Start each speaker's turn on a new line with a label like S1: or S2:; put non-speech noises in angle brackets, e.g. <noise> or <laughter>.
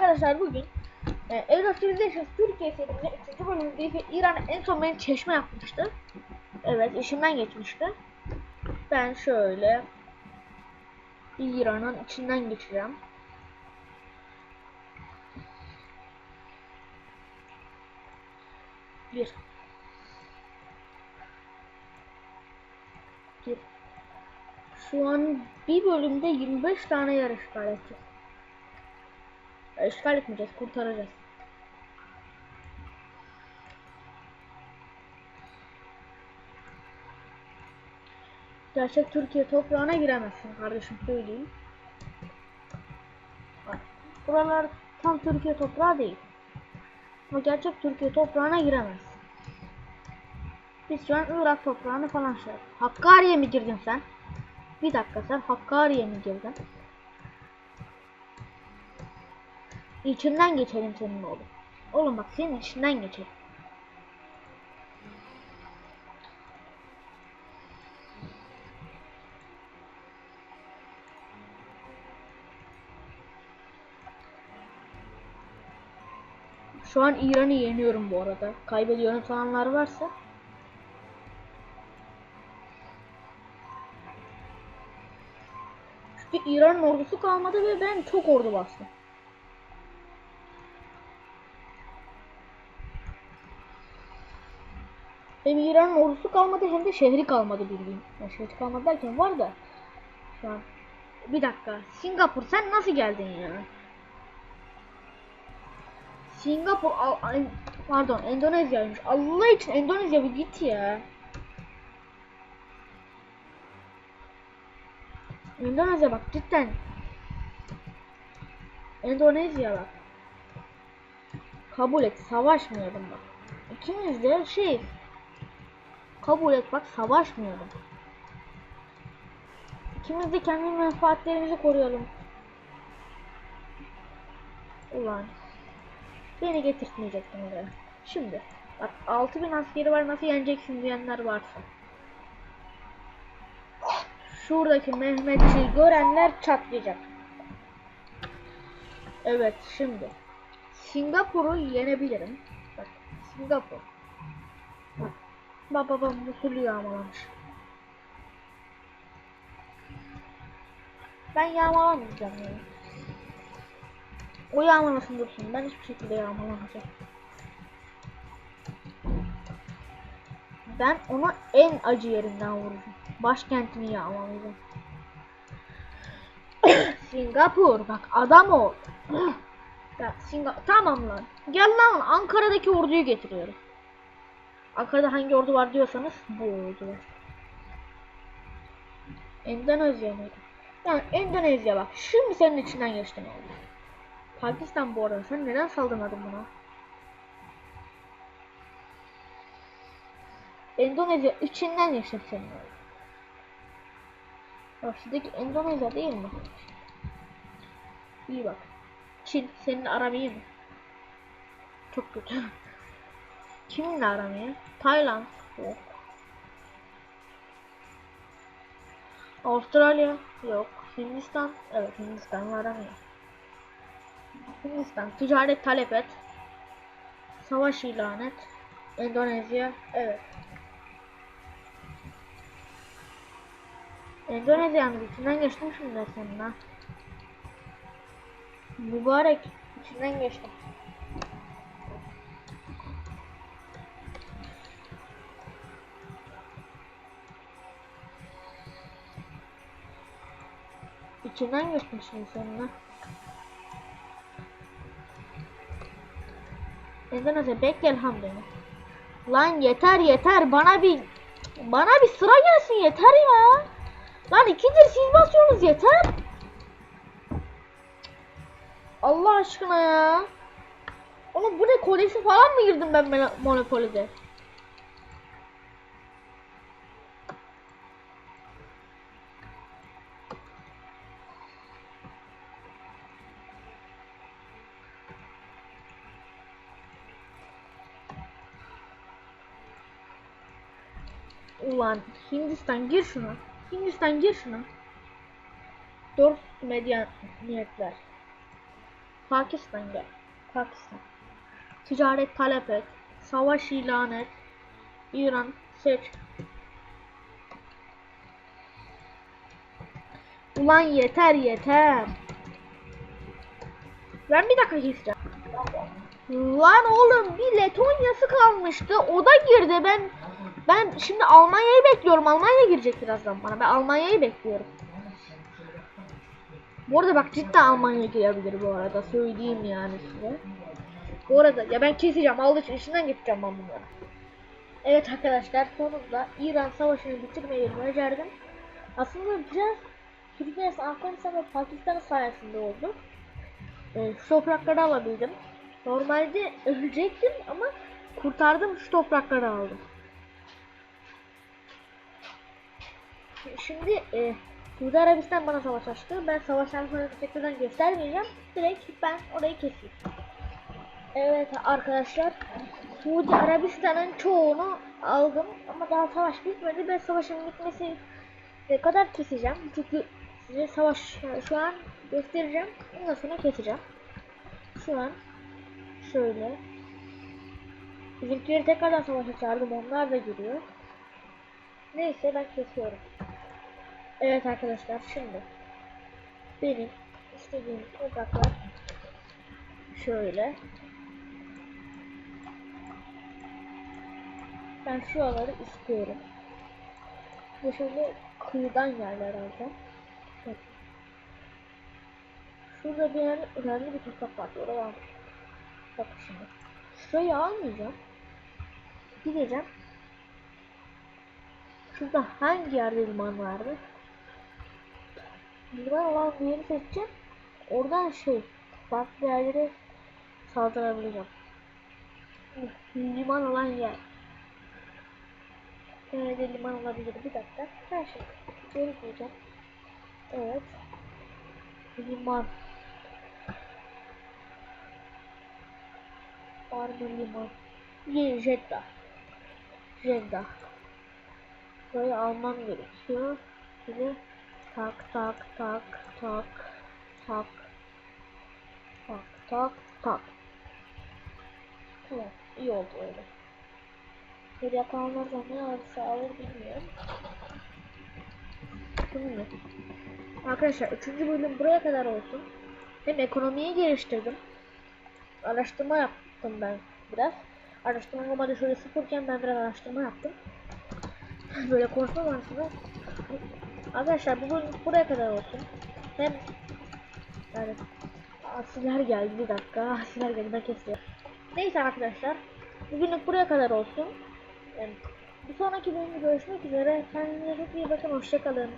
S1: arkadaşlar bugün e, Evlat Civilization Türkiye serisinin 3. bölümündeyiz ve İran en son beni çeşme yapmıştı. Evet işimden geçmişti. Ben şöyle İran'ın içinden geçeceğim. Bir. Bir. Şu an bir bölümde 25 tane yer işgal edeceğiz. Ya, İşgal etmeyeceğiz, kurtaracağız. Gerçek Türkiye toprağına giremezsin kardeşim söyleyeyim. Buralar tam Türkiye toprağı değil. Ama gerçek Türkiye toprağına giremez. Biz şu an Irak toprağını falan şey Hakkari'ye mi girdin sen? Bir dakika sen Hakkari'ye mi girdin? İçinden geçelim senin oğlum. Oğlum bak senin içinden geçelim. Şu an İran'ı yeniyorum bu arada. Kaybediyorum sananlar varsa. Çünkü İran'ın ordusu kalmadı ve ben çok ordu bastım. Hem İran'ın ordusu kalmadı hem de şehri kalmadı bildiğin. Yani şehri kalmadı derken var da. Şu an. Bir dakika. Singapur sen nasıl geldin ya? Singapur al, ay- pardon Endonezya'ymış. Allah için Endonezya bir git ya. Endonezya bak cidden. Endonezya bak. Kabul et savaşmayalım bak. İkimiz de şey kabul et bak savaşmayalım. İkimiz de kendi menfaatlerimizi koruyalım. Ulan Beni getirtmeyecektin oraya. Şimdi bak 6000 askeri var nasıl yeneceksin diyenler varsa. Şuradaki Mehmetçiyi görenler çatlayacak. Evet şimdi Singapur'u yenebilirim. Bak Singapur. Bak babam bu sulu yağmalamış. Ben yağmalamayacağım yani. O yağmalasın dursun. Ben hiçbir şekilde yağmalamayacağım. Ben ona en acı yerinden vuracağım. Başkentini yağmalayacağım. <coughs> Singapur bak adam ol. <coughs> Singa tamam lan. Gel lan Ankara'daki orduyu getiriyorum. Ankara'da hangi ordu var diyorsanız bu ordu. Endonezya mıydı? Yani Endonezya bak. Şimdi senin içinden geçtim. Pakistan bu arada sen neden saldırmadın buna? Endonezya içinden geçti senin. Bak şuradaki Endonezya değil mi? İyi bak. Çin senin aram iyi mi? Çok kötü. Kiminle aram iyi? Tayland. Yok. Avustralya. Yok. Hindistan. Evet Hindistan'la aram iyi. Hindistan ticaret talep et. Savaş ilan et. Endonezya evet. Endonezya'nın içinden geçtim şimdi seninle. Mübarek içinden geçtim. İçinden geçtim şimdi seninle. Endonezya bekle elhamdülillah. Lan yeter yeter bana bir bana bir sıra gelsin yeter ya. Lan ikidir siz basıyorsunuz yeter. Allah aşkına ya. Oğlum bu ne kolesi falan mı girdim ben Mon- Monopoly'de? Ulan Hindistan gir şuna. Hindistan gir şuna. Dört medeniyetler. Pakistan gel. Pakistan. Ticaret talep et. Savaş ilan et. İran seç. Ulan yeter yeter. Ben bir dakika keseceğim. Lan oğlum bir Letonya'sı kalmıştı. O da girdi. Ben ben şimdi Almanya'yı bekliyorum. Almanya girecek birazdan bana. Ben Almanya'yı bekliyorum. Bu arada bak cidden Almanya girebilir bu arada. Söyleyeyim yani size. Bu arada ya ben keseceğim. Aldığı için içinden geçeceğim ben bunları. Evet arkadaşlar sonunda İran savaşını bitirmeyi başardım. Aslında biraz Türkiye, Afganistan ve Pakistan sayesinde oldu. Ee, şu toprakları alabildim. Normalde ölecektim ama kurtardım şu toprakları aldım. Şimdi e, Suudi Arabistan bana savaş açtı. Ben savaştan sonra tekrardan göstermeyeceğim. Direkt ben orayı keseyim. Evet arkadaşlar. Suudi Arabistan'ın çoğunu aldım ama daha savaş bitmedi. Ben savaşın bitmesi ne kadar keseceğim. Çünkü size savaş şu an göstereceğim. Ondan sonra keseceğim. Şu an şöyle. Bizimkileri tekrardan savaşa çağırdım. Onlar da giriyor. Neyse ben kesiyorum. Evet arkadaşlar şimdi benim istediğim topraklar şöyle. Ben şuraları istiyorum. Bu şöyle kıyıdan yerler alacağım. Bak. Şurada bir yer önemli bir toprak var. Orada var. Bak şimdi. Şurayı almayacağım. Gideceğim. Şurada hangi yerde liman vardı? Liman olan bir yeri seçeceğim. Oradan şey farklı yerlere saldırabileceğim. Liman olan yer. Nerede liman olabilir? Bir dakika. Her şey. Geri koyacağım. Evet. Liman. Var mı liman? Ye Jeddah. Jeddah. Burayı almam gerekiyor. Şimdi tak tak tak tak tak tak tak tak. Tamam. iyi oldu öyle. Bir yakalamaza ne alırsa alır bilmiyorum. Arkadaşlar 3. bölüm buraya kadar olsun. Hem ekonomiyi geliştirdim. Araştırma yaptım ben biraz. Araştırma normalde şöyle sıfırken ben biraz araştırma yaptım. Böyle konuşma varsa Arkadaşlar bu bölüm buraya kadar olsun. Hem yani asiler geldi bir dakika. <laughs> Asiler geldi ben kesiyorum. Neyse arkadaşlar. Bugünlük buraya kadar olsun. Yani bir sonraki bölümde görüşmek üzere. Kendinize çok iyi bakın. Hoşçakalın.